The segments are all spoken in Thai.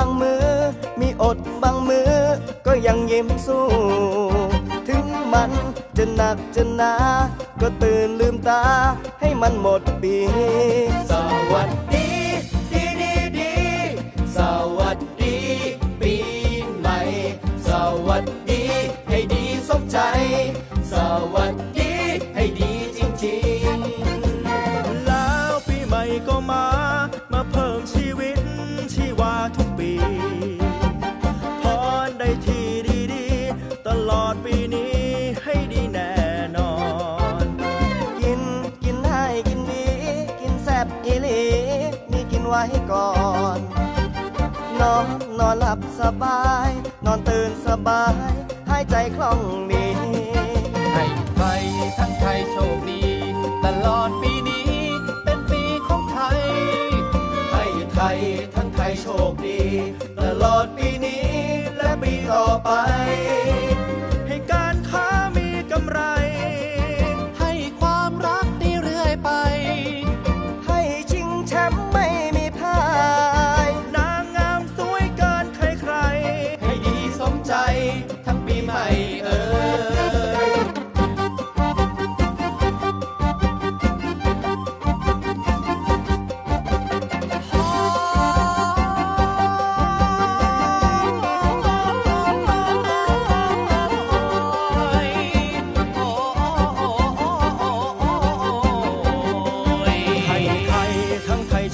บางมือมีอดบางมือก็ยังยิ้มสู้ ถึงมันจะหนักจะหนา ก็ตื่นลืมตาให้มันหมดปี สวัสดี ดีดีดีสวัสดี ปีใหม่ สวัสดี ให้ดีสมใจ สวัสดี ว้ก่อนนอนนอนหลับสบาย นอนตื่นสบาย หายใจคล่องมี ให้ไทยทั้งไทยโชคดี ตลอดปีนี้ เป็นปีของไทย ให้ไทยทั้งไทยโชคดี ตลอดปีนี้และปีต่อไป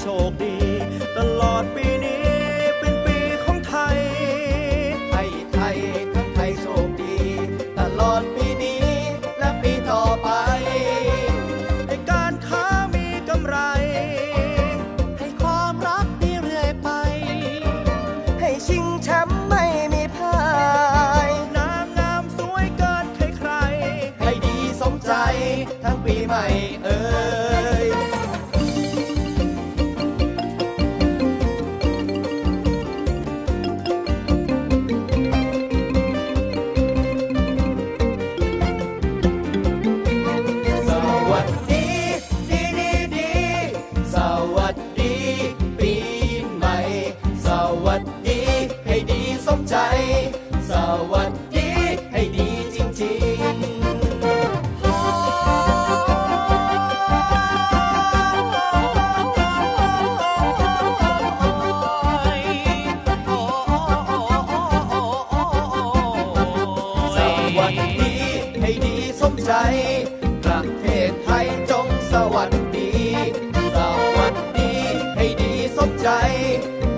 ชคดี ตลอดปีนี้เป็นปีของไทย ให้ไทยทั้งไทยโชคดี ตลอดปีนี้และปีต่อไป ให้การค้ามีกำไร วัสดี ปีใหม่ สวัสดี ให้ดีสมใจ สวัสดี ให้ดีจริงๆ สวัสดี ให้ดีสมใจประเทศ ดีสมใจ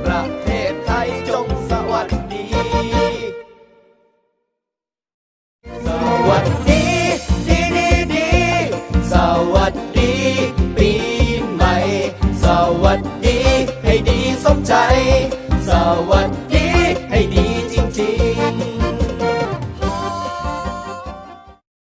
ประเทศไทยจงสวัสดี สวัสดี ดีดีดีสวัสดี ปีใหม่ สวัสดี ให้ดีสมใจ สวัสดี